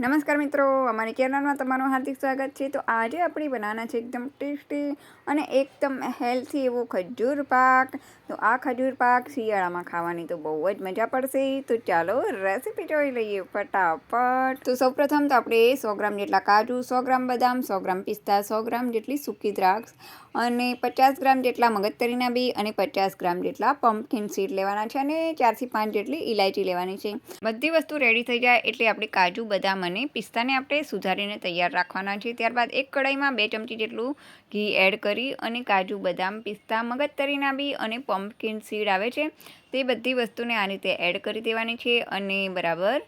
નમસ્કાર મિત્રો, અમારી કેરનારમાં તમારું હાર્દિક સ્વાગત છે. તો આજે આપણે બનાવવાના છે એકદમ ટેસ્ટી અને એકદમ હેલ્થી એવો ખજૂર પાક. તો આ ખજૂર પાક શિયાળામાં ખાવાની તો બહુ જ મજા પડશે. તો ચાલો રેસીપી જોઈ લઈએ ફટાફટ. તો સૌપ્રથમ તો આપણે સો ગ્રામ જેટલા કાજુ, સો ગ્રામ બદામ, સો ગ્રામ પિસ્તા, સો ગ્રામ જેટલી સૂકી દ્રાક્ષ અને પચાસ ગ્રામ જેટલા મગજતરીના બી અને પચાસ ગ્રામ જેટલા પમ્પકિન સીડ લેવાના છે અને ચારથી પાંચ જેટલી ઇલાયચી લેવાની છે. બધી વસ્તુ રેડી થઈ જાય એટલે આપણે કાજુ, બદામ અને પિસ્તાને આપણે સુધારીને તૈયાર રાખવાના છે ત્યારબાદ એક કઢાઈમાં બે ચમચી જેટલું ઘી એડ કરી અને કાજુ, બદામ, પિસ્તા મગજતરીના બી અને પમ્પકિન સીડ આવે છે. તે બધી વસ્તુને આ રીતે એડ કરી દેવાની છે અને બરાબર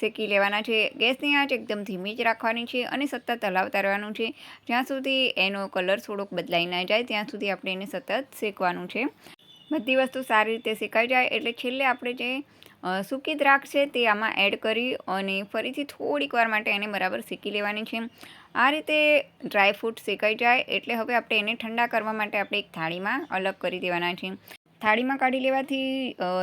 શેકી લેવાના છે. ગેસની આંચ એકદમ ધીમી જ રાખવાની છે અને સતત હલાવતા રહેવાનું છે. જ્યાં સુધી એનો કલર થોડોક બદલાઈ ના જાય, ત્યાં સુધી આપણે એને સતત શેકવાનું છે. બધી વસ્તુ સારી રીતે શેકાઈ જાય એટલે છેલ્લે આપણે જે સૂકી દ્રાક્ષ છે તે આમાં એડ કરી અને ફરીથી થોડીક વાર માટે એને બરાબર શેકી લેવાની છે. આ રીતે ડ્રાયફ્રૂટ શેકાઈ જાય એટલે હવે આપણે એને ઠંડા કરવા માટે આપણે એક થાળીમાં અલગ કરી દેવાના છે. થાળીમાં કાઢી લેવાથી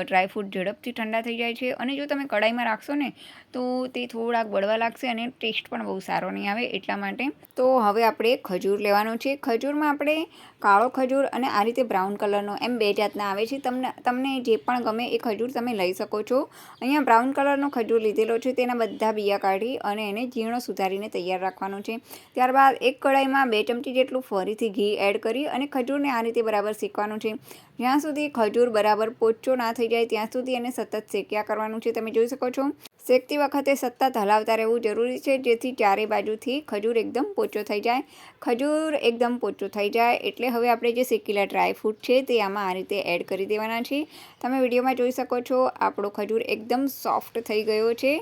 ડ્રાયફ્રૂટ ઝડપથી ઠંડા થઈ જાય છે. અને જો તમે કઢાઈમાં રાખશો ને, તો તે થોડાક બળવા લાગશે અને ટેસ્ટ પણ બહુ સારો નહીં આવે એટલા માટે. તો હવે આપણે ખજૂર લેવાનો છે. ખજૂરમાં આપણે કાળો ખજૂર અને આ રીતે બ્રાઉન કલરનો એમ બે જાતના આવે છે. તમને તમને જે પણ ગમે એ ખજૂર તમે લઈ શકો છો. અહીંયા બ્રાઉન કલરનો ખજૂર લીધેલો છે. તેના બધા બિયા કાઢી અને એને ઝીણો સુધારીને તૈયાર રાખવાનો છે. ત્યારબાદ એક કઢાઈમાં બે ચમચી જેટલું ફરીથી ઘી એડ કરી અને ખજૂરને આ રીતે બરાબર શેકવાનું છે. જ્યાં સુધી ખજૂર બરાબર પોચો ના થઈ જાય ત્યાં સુધી એને સતત શેક્યા કરવાનું છે, તમે જોઈ શકો છો. શેકતી વખતે સતત હલાવતા રહેવું જરૂરી છે, જેથી ચારે બાજુથી ખજૂર એકદમ પોચો થઈ જાય. ખજૂર એકદમ પોચો થઈ જાય એટલે હવે આપણે જે શેકેલા ડ્રાય ફ્રૂટ છે તે આમાં આ રીતે એડ કરી દેવાના છે. તમે વિડીયોમાં જોઈ શકો છો, આપણો ખજૂર એકદમ સોફ્ટ થઈ ગયો છે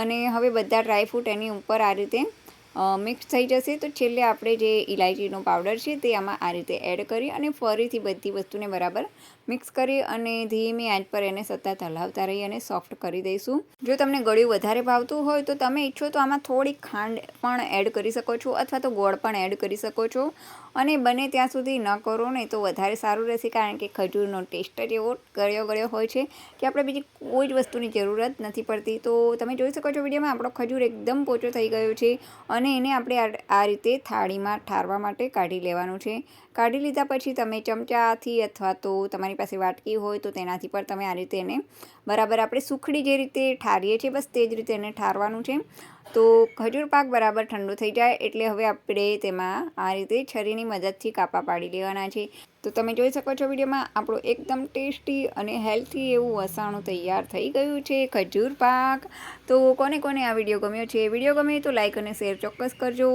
અને હવે બધા ડ્રાય ફ્રૂટ એની ઉપર આ રીતે મિક્સ થઈ જશે, તો છેલ્લે આપણે જે ઇલાયચીનો પાવડર છે તે આમાં આ રીતે એડ કરી અને ફરીથી બધી વસ્તુને બરાબર મિક્સ કરી અને ધીમી આંચ પર એને સતત હલાવતા રહી અને સોફ્ટ કરી દઈશું. જો તમને ગળ્યું વધારે ભાવતું હોય તો તમે ઈચ્છો તો આમાં થોડીક ખાંડ પણ એડ કરી શકો છો અથવા તો ગોળ પણ એડ કરી શકો છો. અને બને ત્યાં સુધી ન કરો ને તો વધારે સારું રહેશે, કારણ કે ખજૂરનો ટેસ્ટ જ એવો ગળ્યો ગળ્યો હોય છે કે આપણે બીજી કોઈ જ વસ્તુની જરૂરત નથી પડતી. તો તમે જોઈ શકો છો વિડીયોમાં આપણો ખજૂર એકદમ પોચો થઈ ગયો છે અને એને આપણે આ રીતે થાળીમાં ઠારવા માટે કાઢી લેવાનું છે. કાઢી લીધા પછી તમે ચમચાથી અથવા તો તમારી પાસે વાટકી હોય તો તેનાથી પણ તમે આ રીતે એને બરાબર આપણે સુખડી જે રીતે ઠારીએ છીએ બસ તે જ રીતે એને ઠારવાનું છે. તો ખજૂર પાક બરાબર ઠંડુ થઈ જાય એટલે હવે આપણે તેમાં આ રીતે છરીની મદદથી કાપા પાડી લેવાના છે. તો તમે જોઈ શકો છો વિડીયોમાં આપણું એકદમ ટેસ્ટી અને હેલ્થી એવું વસાણું તૈયાર થઈ ગયું છે ખજૂર પાક. તો કોને કોને આ વીડિયો ગમ્યો છે, વીડિયો ગમે તો લાઇક અને શેર ચોક્કસ કરજો.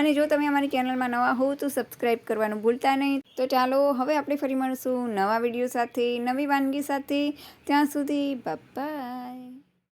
અને જો તમે અમારી ચેનલમાં નવા હો તો સબસ્ક્રાઈબ કરવાનું ભૂલતા નહીં. તો ચાલો હવે આપણે ફરી મળશું નવા વીડિયો સાથે, નવી વાનગી સાથે. ત્યાં સુધી બાપા